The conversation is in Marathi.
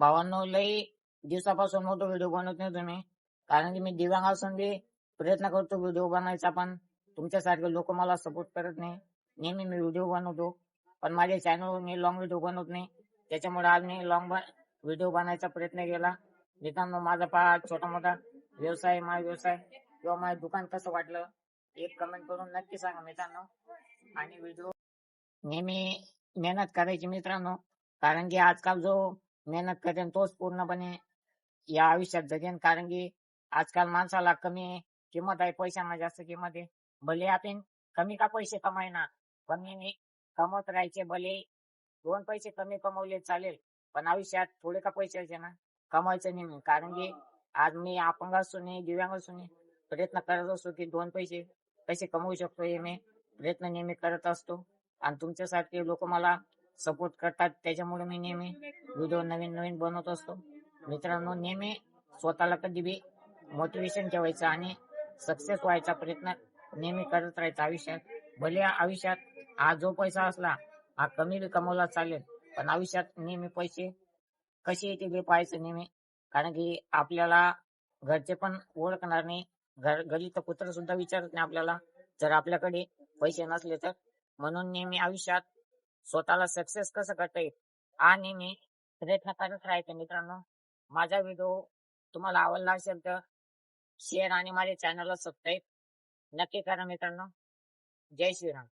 भावांनो लई दिवसापासून मोठा व्हिडिओ बनवत नाही तुम्ही. कारण की मी दिव्यांग असून बी प्रयत्न करतो व्हिडिओ बनवायचा पण तुमच्यासारखे लोक मला सपोर्ट करत नाही. नेहमी मी व्हिडिओ बनवतो पण माझ्या चॅनलवर मी लॉंग व्हिडिओ बनवत नाही. त्याच्यामुळे आज मी लॉंग व्हिडिओ बनायचा प्रयत्न केला. मित्रांनो माझा पहा छोटा मोठा व्यवसाय माझा व्यवसाय किंवा माझं दुकान कसं वाटलं एक कमेंट करून नक्की सांगा मित्रांनो. आणि व्हिडिओ नेहमी मेहनत करायची मित्रांनो. कारण की आजकाल जो मेहनत करेन तोच पूर्णपणे या आयुष्यात जगेन कारण की आजकाल माणसाला कमी किंमत आहे पैशांना जास्त किंमत आहे भले आपण कमी का पैसे कमायना पण मी कमवत राहायचे भले दोन पैसे कमी कमवले चालेल पण आयुष्यात थोडे का पैसे यायचे ना कमवायचं नेहमी कारण की आज मी अपंग असून दिव्यांग असून प्रयत्न करत असतो की दोन पैसे कसे कमवू शकतो हे मी. प्रयत्न नेहमी करत असतो. आणि तुमच्यासारखे लोक मला सपोर्ट करतात. त्याच्यामुळे मी नेहमी व्हिडिओ नवीन नवीन बनवत असतो. मित्रांनो नेहमी स्वतःला कधी बी मोटिवेशन ठेवायचं आणि सक्सेस व्हायचा प्रयत्न नेहमी करत राहायचा आयुष्यात. भले आयुष्यात हा जो पैसा असला हा कमी बी कमवला चालेल पण आयुष्यात नेहमी पैसे कसे येते ते पाहायचं नेहमी. कारण की आपल्याला घरचे पण ओळखणार नाही. घर घरी तर कुत्र सुद्धा विचारत नाही आपल्याला. जर आपल्याकडे पैसे नसले तर. म्हणून नेहमी आयुष्यात स्वतःला सक्सेस कसं करता येईल? आणि मी प्रयत्न करत राहायचं मित्रांनो. माझा व्हिडिओ तुम्हाला आवडला असेल तर शेअर आणि माझ्या चॅनलला सबस्क्राईब नक्की करा मित्रांनो. जय श्रीराम.